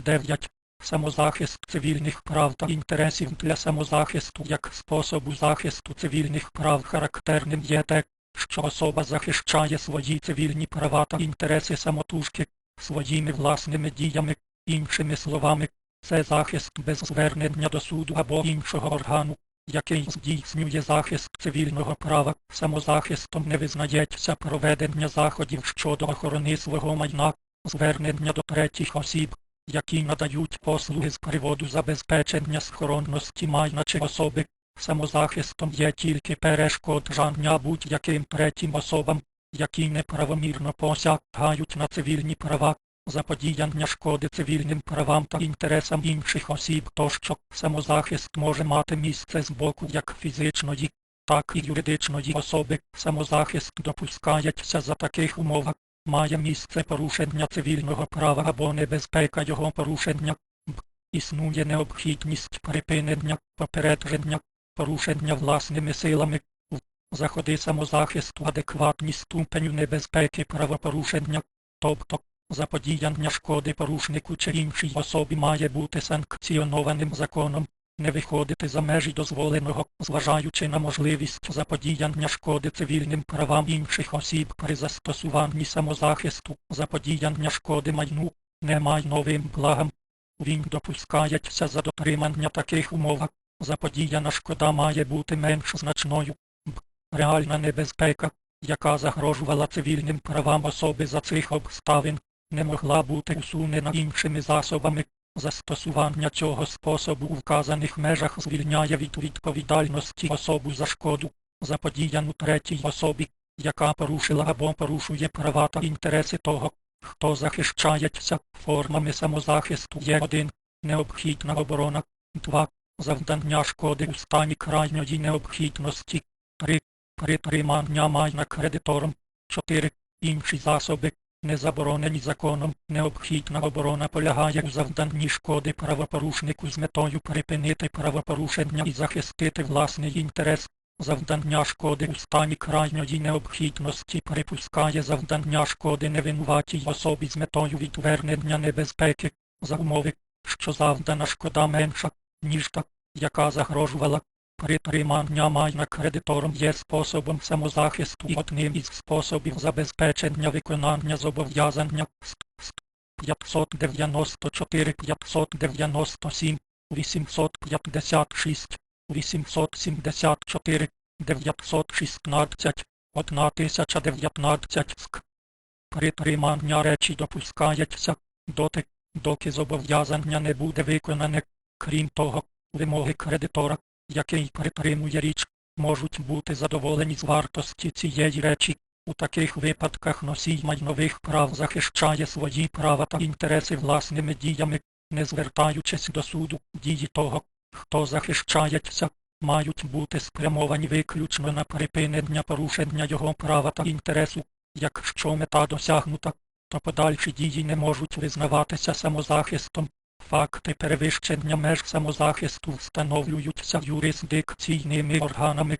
9. Самозахист цивільних прав та інтересів для самозахисту як способу захисту цивільних прав характерним є те, що особа захищає свої цивільні права та інтереси самотужки своїми власними діями, іншими словами, це захист без звернення до суду або іншого органу, який здійснює захист цивільного права. Самозахистом не визнається проведення заходів щодо охорони свого майна, звернення до третіх осіб, які надають послуги з приводу забезпечення схоронності майна чи особи. Самозахистом є тільки перешкоджання будь-яким третім особам, які неправомірно посягають на цивільні права, заподіяння шкоди цивільним правам та інтересам інших осіб тощо самозахист може мати місце з боку як фізичної, так і юридичної особи. Самозахист допускається за таких умов, має місце порушення цивільного права або небезпека його порушення, Б. існує необхідність припинення, попередження, порушення власними силами, В. заходи самозахисту адекватні ступеню небезпеки правопорушення, тобто заподіяння шкоди порушнику чи іншій особі має бути санкціонованим законом, не виходити за межі дозволеного, зважаючи на можливість заподіяння шкоди цивільним правам інших осіб при застосуванні самозахисту, заподіяння шкоди майну, не майновим благам. Він допускається за дотримання таких умов. Заподіяна шкода має бути менш значною. Б. Реальна небезпека, яка загрожувала цивільним правам особи за цих обставин, не могла бути усунена іншими засобами. Застосування цього способу у вказаних межах звільняє від відповідальності особу за шкоду, заподіяну третій особі, яка порушила або порушує права та інтереси того, хто захищається формами самозахисту є 1. Необхідна оборона, 2. Завдання шкоди у стані крайньої необхідності, 3. Притримання майна кредитором, 4. Інші засоби, не заборонені законом, необхідна оборона полягає у завданні шкоди правопорушнику з метою припинити правопорушення і захистити власний інтерес. Завдання шкоди у стані крайньої необхідності припускає завдання шкоди невинуватій особі з метою відвернення небезпеки, за умови, що завдана шкода менша, ніж та, яка загрожувала. Притримання майна кредитором є способом самозахисту і одним із способів забезпечення виконання зобов'язання Ст- ст- 594 597 856 874 916 1019 ск. Притримання речі допускається доти, доки зобов'язання не буде виконане. Крім того, вимоги кредитора, який притримує річ, можуть бути задоволені з вартості цієї речі. У таких випадках носій майнових прав захищає свої права та інтереси власними діями, не звертаючись до суду, дії того, хто захищається, мають бути спрямовані виключно на припинення порушення його права та інтересу. Якщо мета досягнута, то подальші дії не можуть визнаватися самозахистом. Факти перевищення меж самозахисту встановлюються юрисдикційними органами,